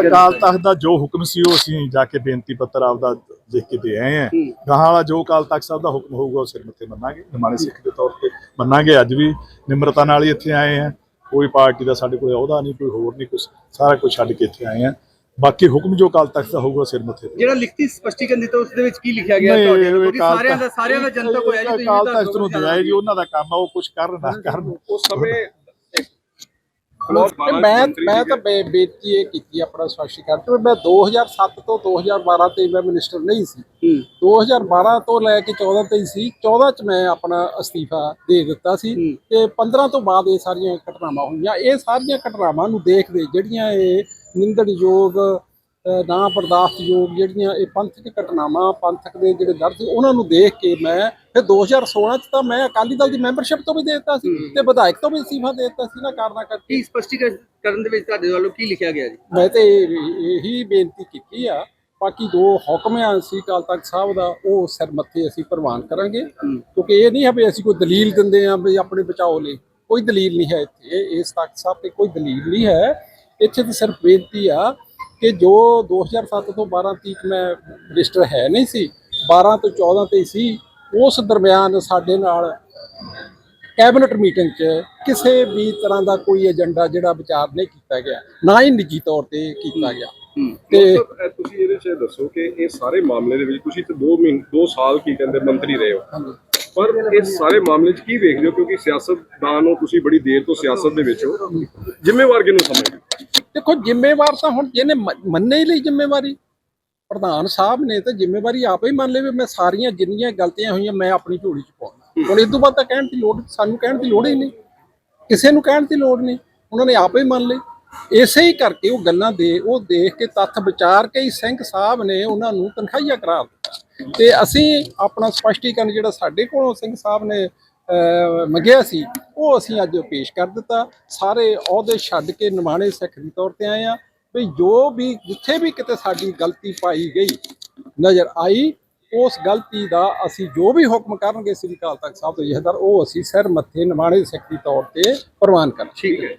ਅਕਾਲ ਤਖਤ ਦਾ ਜੋ ਹੁਕਮ ਸੀ ਉਹ ਅਸੀਂ ਜਾ ਕੇ ਬੇਨਤੀ ਪੱਤਰ ਆਪਦਾ ਲਿਖ ਕੇ ਦੇ ਆਏ ਆ ਗਾਹਾਂ ਵਾਲਾ ਜੋ ਅਕਾਲ ਤਖਤ ਸਾਹਿਬ ਦਾ ਹੁਕਮ ਹੋਊਗਾ ਉਹ ਸਿਰ ਮੱਥੇ ਮੰਨਾਂਗੇ ਨਿਮਾਣੇ ਸਿੱਖ ਦੇ ਤੌਰ ਤੇ ਮੰਨਾਂਗੇ। ਅੱਜ ਵੀ ਨਿਮਰਤਾ ਨਾਲ ਹੀ ਇੱਥੇ ਆਏ ਆ ਕੋਈ ਪਾਰਟੀ ਦਾ ਸਾਡੇ ਕੋਲ ਅਹੁਦਾ ਨਹੀਂ ਕੋਈ ਹੋਰ ਨਹੀਂ ਕੁਝ ਸਾਰਾ ਕੁਝ ਛੱਡ ਕੇ ਇੱਥੇ ਆਏ ਆ ਬਾਕੀ ਹੁਕਮ ਜੋ ਅਕਾਲ ਤਖਤ ਦਾ ਹੋਊਗਾ ਸਿਰ ਮੱਥੇ ਤੇ। ਜਿਹੜਾ ਲਿਖਤੀ ਸਪਸ਼ਟੀਕਰਨ ਦਿੱਤਾ ਉਸ ਦੇ ਵਿੱਚ ਕੀ ਲਿਖਿਆ ਗਿਆ ਤੁਹਾਡੇ ਕਿਉਂਕਿ ਸਾਰਿਆਂ ਦਾ ਸਾਰਿਆਂ ਦਾ ਜਨਤਕ ਹੋਇਆ ਜੀ ਤੁਸੀਂ ਅਕਾਲ ਵੀ ਦੱਸ ਤਖਤ ਨੂੰ ਹੈ ਜੀ ਉਹਨਾਂ ਦਾ ਕੰਮ ਆ ਉਹ ਕੁਝ ਕਰਨ ਨਾ ਕਰਨ। ਉਸ ਸਮੇਂ ਮੈਂ ਮੈਂ ਤਾਂ ਬੇਨਤੀ ਇਹ ਕੀਤੀ ਆਪਣਾ ਸਪਸ਼ਟੀਕਰਨ ਕਿ ਮੈਂ 2007 ਤੋਂ 2012 ਤੇ ਮੈਂ ਮਿਨਿਸਟਰ ਨਹੀਂ ਸੀ। 2012 ਤੋਂ ਲੈ ਕੇ 14 ਤੱਕ ਸੀ 14 ਚ ਮੈਂ ਆਪਣਾ ਅਸਤੀਫਾ ਦੇ ਦਿੱਤਾ ਸੀ ਤੇ 15 ਤੋਂ ਬਾਅਦ ਇਹ ਸਾਰੀਆਂ ਘਟਨਾਵਾਂ ਹੋਈਆਂ। ਇਹ ਸਾਰੀਆਂ ਘਟਨਾਵਾਂ ਨੂੰ ਦੇਖਦੇ ਜਿਹੜੀਆਂ ਇਹ ਨਿੰਦਣਯੋਗ ਨਾ ਬਰਦਾਸ਼ਤਯੋਗ ਜਿਹੜੀਆਂ ਇਹ ਪੰਥਕ ਘਟਨਾਵਾਂ ਪੰਥਕ ਦੇ ਜਿਹੜੇ ਦਰਦ ਉਹਨਾਂ ਨੂੰ ਦੇਖ ਕੇ ਮੈਂ ਫਿਰ 2016 ਚ ਤਾਂ ਮੈਂ ਅਕਾਲੀ ਦਲ ਦੀ ਮੈਂਬਰਸ਼ਿਪ ਤੋਂ ਵੀ ਦੇ ਦਿੱਤਾ ਸੀ ਤੇ ਵਿਧਾਇਕ ਤੋਂ ਵੀ ਅਸਤੀਫਾ ਦੇ ਦਿੱਤਾ ਸੀ ਨਾ ਕਾਰਨਾ ਕਰਕੇ। ਕੀ ਸਪਸ਼ਟੀਕਰਨ ਕਰਨ ਦੇ ਵਿੱਚ ਤੁਹਾਡੇ ਵੱਲੋਂ ਕੀ ਲਿਖਿਆ ਗਿਆ ਜੀ? ਮੈਂ ਤੇ ਇਹ- ਬੇਨਤੀ ਕੀਤੀ ਆ ਬਾਕੀ ਦੋ ਹੁਕਮ ਸੀ ਅਕਾਲ ਤਖਤ ਸਾਹਿਬ ਦਾ ਉਹ ਸਿਰ ਮੱਥੇ ਅਸੀਂ ਪ੍ਰਵਾਨ ਕਰਾਂਗੇ। ਕਿਉਂਕਿ ਇਹ ਨਹੀਂ ਹੈ ਵੀ ਅਸੀਂ ਕੋਈ ਦਲੀਲ ਦਿੰਦੇ ਆ ਵੀ ਆਪਣੇ ਬਚਾਓ ਲਈ ਕੋਈ ਦਲੀਲ ਨਹੀਂ ਹੈ ਇੱਥੇ। ਇਸ ਤਖਤ ਸਾਹਿਬ ਤੇ ਕੋਈ ਦਲੀਲ ਨਹੀਂ ਹੈ। ਇੱਥੇ ਤਾਂ ਸਿਰਫ ਬੇਨਤੀ ਆ ਕਿ ਜੋ 2007 ਤੋਂ 12 ਤੱਕ ਮੈਂ ਰਜਿਸਟਰ ਹੈ ਨਹੀਂ ਸੀ 12 ਤੋਂ 14 ਤੇ ਸੀ ਉਸ ਦਰਮਿਆਨ ਸਾਡੇ ਨਾਲ ਕੈਬਨਿਟ ਮੀਟਿੰਗ 'ਚ ਕਿਸੇ ਵੀ ਤਰ੍ਹਾਂ ਦਾ ਕੋਈ ਏਜੰਡਾ ਜਿਹੜਾ ਵਿਚਾਰ ਨਹੀਂ ਕੀਤਾ ਗਿਆ ਨਾ ਹੀ ਨਿੱਜੀ ਤੌਰ ਤੇ ਕੀਤਾ ਗਿਆ। ਤੇ ਤੁਸੀਂ ਇਹਦੇ 'ਚ ਦੱਸੋ ਕਿ ਇਹ ਸਾਰੇ ਮਾਮਲੇ ਦੇ ਵਿੱਚ ਤੁਸੀਂ ਤੇ 2 ਮਹੀਨੇ 2 ਸਾਲ ਕੀ ਕਹਿੰਦੇ ਮੰਤਰੀ ਰਹੇ ਹੋ। ਪਰ ਇਸ ਸਾਰੇ ਮਾਮਲੇ 'ਚ ਕੀ ਵੇਖਦੇ ਹੋ? ਕਿਉਂਕਿ ਸਿਆਸਤਦਾਨ ਹੋ ਤੁਸੀਂ ਬੜੀ ਦੇਰ ਤੋਂ ਸਿਆਸਤ ਦੇ ਵਿੱਚ ਹੋ। ਜ਼ਿੰਮੇਵਾਰ ਕਿਹਨੂੰ ਸਮਝਦੇ ਹੋ? ਦੇਖੋ ਜ਼ਿੰਮੇਵਾਰ ਤਾਂ ਹੁਣ ਜਿਹਨੇ ਮੰਨੇ ਹੀ ਲਈ ਜ਼ਿੰਮੇਵਾਰੀ। ਪ੍ਰਧਾਨ ਸਾਹਿਬ ਨੇ ਤਾਂ ਜ਼ਿੰਮੇਵਾਰੀ ਆਪੇ ਹੀ ਮੰਨ ਲਈ ਵੀ ਮੈਂ ਸਾਰੀਆਂ ਜਿੰਨੀਆਂ ਗਲਤੀਆਂ ਹੋਈਆਂ ਮੈਂ ਆਪਣੀ ਝੋਲੀ 'ਚ ਪਾਉਣਾ। ਹੁਣ ਇਸ ਤੋਂ ਬਾਅਦ ਤਾਂ ਕਹਿਣ ਦੀ ਲੋੜ, ਸਾਨੂੰ ਕਹਿਣ ਦੀ ਲੋੜ ਹੀ ਨਹੀਂ। ਕਿਸੇ ਨੂੰ ਕਹਿਣ ਦੀ ਲੋੜ ਨਹੀਂ। ਉਹਨਾਂ ਨੇ ਆਪ ਹੀ ਮੰਨ ਲਈ ਇਸੇ ਹੀ ਕਰਕੇ ਉਹ ਗੱਲਾਂ ਦੇ, ਉਹ ਦੇਖ ਕੇ ਤੱਥ ਵਿਚਾਰ ਕੇ ਹੀ ਸਿੰਘ ਸਾਹਿਬ ਨੇ ਉਹਨਾਂ ਨੂੰ ਤਨਖਾਹੀਆ ਕਰਾ ਦਿੱਤਾ। ਤੇ ਅਸੀਂ ਆਪਣਾ ਸਪਸ਼ਟੀਕਰਨ ਜਿਹੜਾ ਸਾਡੇ ਕੋਲੋਂ ਸਿੰਘ ਸਾਹਿਬ ਨੇ ਮੰਗਿਆ ਸੀ ਉਹ ਅਸੀਂ ਅੱਜ ਪੇਸ਼ ਕਰ ਦਿੱਤਾ। ਸਾਰੇ ਅਹੁਦੇ ਛੱਡ ਕੇ ਨਿਮਾਣੇ ਸਿੱਖ ਦੀ ਤੌਰ ਤੇ ਆਏ ਆ ਵੀ ਜੋ ਵੀ ਜਿੱਥੇ ਵੀ ਕਿਤੇ ਸਾਡੀ ਗਲਤੀ ਪਾਈ ਗਈ ਨਜ਼ਰ ਆਈ, ਉਸ ਗਲਤੀ ਦਾ ਅਸੀਂ ਜੋ ਵੀ ਹੁਕਮ ਕਰਨਗੇ ਸ੍ਰੀ ਅਕਾਲ ਤਖਤ ਸਾਹਿਬ ਤੋਂ ਜਹਦਰ ਉਹ ਅਸੀਂ ਸਿਰ ਮੱਥੇ ਨਿਮਾਣੇ ਸਿੱਖ ਦੇ ਤੌਰ ਤੇ ਪ੍ਰਵਾਨ ਕਰਾਂਗੇ। ਠੀਕ ਹੈ।